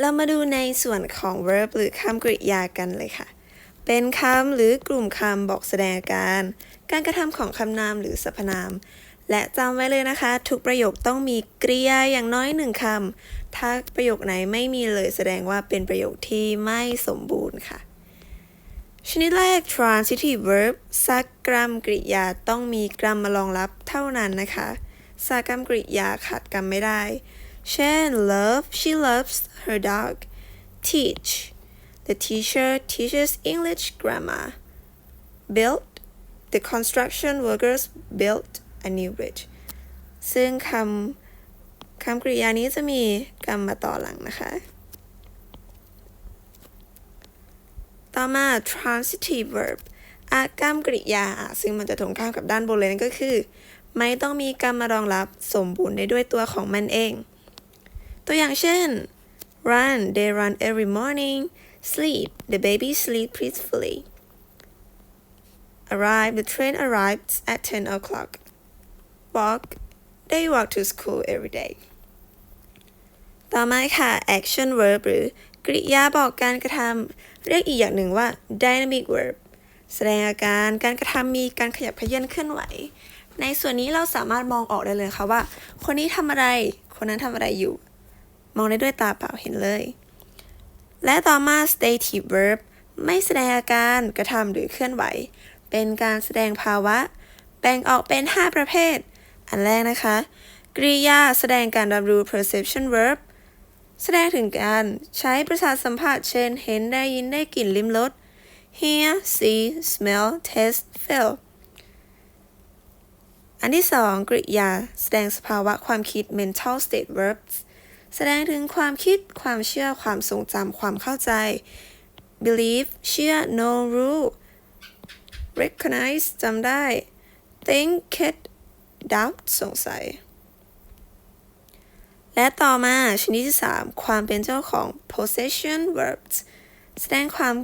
เรามาดูในส่วนของ verb หรือคำกริยากันเลยค่ะ เป็นคำหรือกลุ่มคำบอกแสดงอาการ การกระทำของคำนามหรือสรรพนาม และจำไว้เลยนะคะ ทุกประโยคต้องมีกริยาอย่างน้อยหนึ่งคำ ถ้าประโยคไหนไม่มีเลยแสดงว่าเป็นประโยคที่ไม่สมบูรณ์ค่ะ ชนิดแรก transitive verb สักกรรมกริยาต้องมีกรรมมารองรับเท่านั้นนะคะสักกรรมกริยาขาดกรรมไม่ได้ เช่น love she loves her dog teach the teacher teaches English grammar build the construction workers built a new bridge ซึ่งคำคำกริยานี้จะมีกรรมมาต่อหลังนะคะ ต่อมา transitive verb อากรรมกริยา ซึ่งมันจะตรงข้ามกับด้านบนเลยนั่นก็คือ ไม่ต้องมีกรรมมารองรับ สมบูรณ์ได้ด้วยตัวของมันเอง ตัวอย่างเช่น run they run every morning sleep the baby sleep peacefully arrive the train arrives at 10 o'clock walk they walk to school every day ต่อมาค่ะ action verb หรือกริยาบอกการกระทำเรียกอีกอย่างหนึ่งว่า dynamic verb แสดงอาการการกระทำมีการขยับเขยื้อนเคลื่อนไหว ในส่วนนี้เราสามารถมองออกได้เลยค่ะว่า คนนี้ทำอะไร คนนั้นทำอะไรอยู่ มองได้ด้วยตาเปล่าเห็นเลย และต่อมา stative verb ไม่แสดงอาการกระทำหรือเคลื่อนไหว เป็นการแสดงภาวะ แบ่งออกเป็น 5 ประเภท อันแรกนะคะ กริยาแสดงการรับรู้ perception verb แสดงถึงการใช้ประสาทสัมผัส เช่น เห็นได้ยินได้กลิ่นลิ้มรส hear see smell taste feel อันที่สองกริยา แสดงสภาวะความคิด mental state verbs แสดงถึงความคิด ความเชื่อ ความทรงจำ ความเข้าใจ believe เชื่อ know rule recognize จำได้ think kid doubt สงสัย และต่อมาชนิดที่ 3 ความเป็นเจ้าของ possession verbs แสดงความ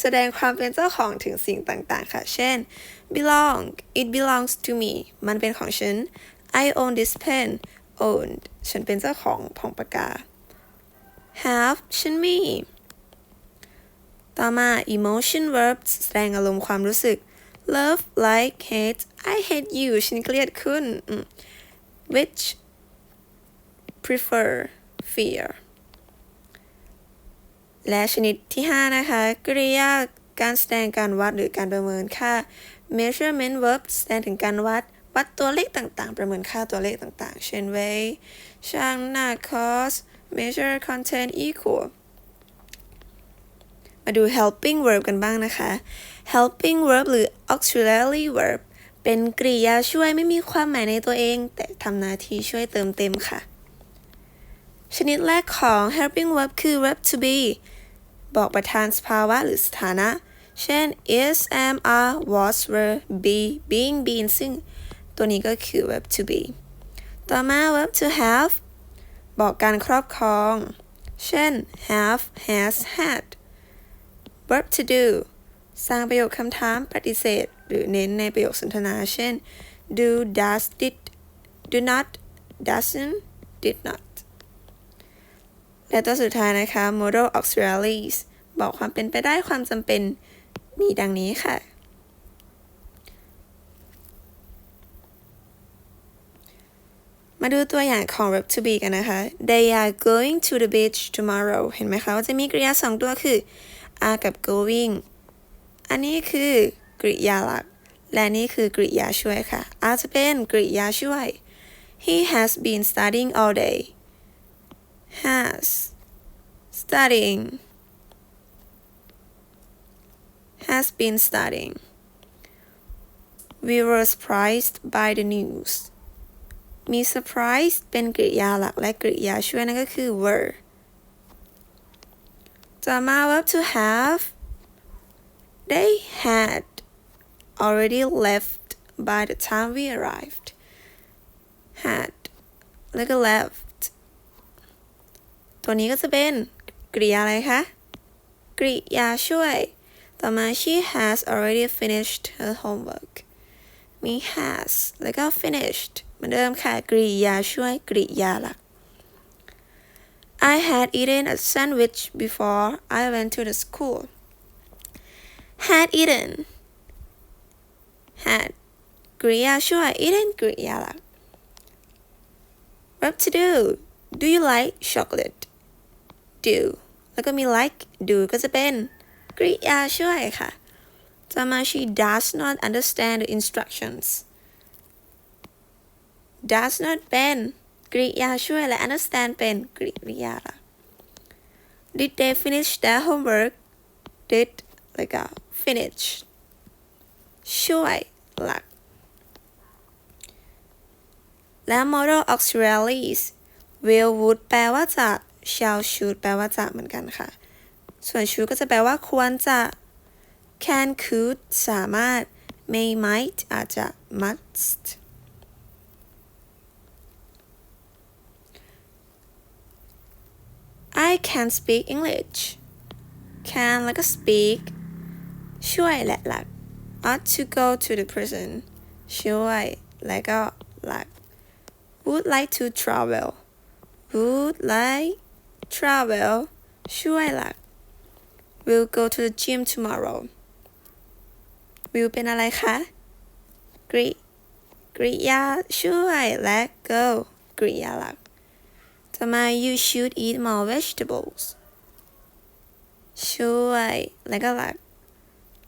แสดงความเป็นเจ้าของถึงสิ่งต่าง ๆ ค่ะ เช่น belong it belongs to me มันเป็นของฉัน I own this pen owned ฉันเป็นเจ้าของผงปากกา have ฉันมี ต่อมา emotion verbs แสดงอารมณ์ความรู้สึก love like hate I hate you ฉันเกลียดคุณ which prefer fear และชนิดที่ 5 นะคะกริยาการแสดงการวัดหรือการประเมินค่า measurement verbs แสดงถึงการวัด วัดตัวเลขต่างๆ ประเมินค่าตัวเลขต่างๆ เช่น weigh ช่างหน้า cost measure content equal มาดู helping verb กันบ้างนะคะ helping verb หรือ auxiliary verb เป็นกริยาช่วยไม่มีความหมายในตัวเอง แต่ทำหน้าที่ช่วยเติมเต็มค่ะ ชนิดแรกของ helping verb คือ verb to be บอกประธานสภาวะหรือสถานะ เช่น is am are was were be being been ซึ่ง ตัวนี้ก็คือ verb to be ต่อมา verb to have บอกการครอบครอง เช่น have has had verb to do สร้างประโยคคำถามปฏิเสธ หรือเน้นในประโยคสนทนา เช่น do does did do not doesn't did not และตัวสุดท้ายนะคะ modal auxiliaries บอกความเป็นไปได้ความจำเป็นมีดังนี้ค่ะ มาดูตัวอย่างของ verb to be กันนะคะ they are going to the beach tomorrow เห็นไหมคะว่าจะมีกริยาสองตัวคือ are กับ going อันนี้คือกริยาหลัก และนี่คือกริยาช่วยค่ะ are จะเป็นกริยาช่วย he has been studying all day has studying has been studying we were surprised by the news มี surprise เป็นกริยาหลักและกริยาช่วยนั่นก็คือ were ต่อมา verb to have they had already left by the time we arrived had แล้วก็ left ตัวนี้ก็จะเป็นกริยาอะไรคะ กริยาช่วย ต่อมา she has already finished her homework มี has แล้วก็ finished เหมือนเดิมค่ะ กริยาช่วย กริยาหลัก I had eaten a sandwich before I went to the school had eaten had กริยาช่วย eaten กริยาหลัก verb to do do you like chocolate do แล้วก็มี like do ก็จะเป็นกริยาช่วยค่ะ ต่อมา she does not understand the instructions Does not เป็นกริยาช่วยและ understand เป็นกริยาหลัก did they finish their homework did แล้วก็ finish ช่วยหลัก และ model auxiliaries will would แปลว่าจะ shall should แปลว่าจะเหมือนกันค่ะ ส่วน should ก็จะแปลว่าควรจะ can could สามารถ may might อาจจะ must can speak English can แล้วก็ speak ช่วยและหลัก ought to go to the prison ช่วยและก็หลัก would like to travel would like travel ช่วยหลัก will go to the gym tomorrow will เป็นอะไรคะกริกริยาช่วยและ go กริยาหลัก ต่อมา you should eat more vegetables ช่วยและก็หลัก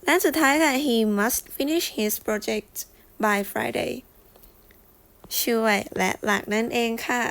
และสุดท้ายค่ะ he must finish his project by Friday ช่วยและหลักนั่นเองค่ะ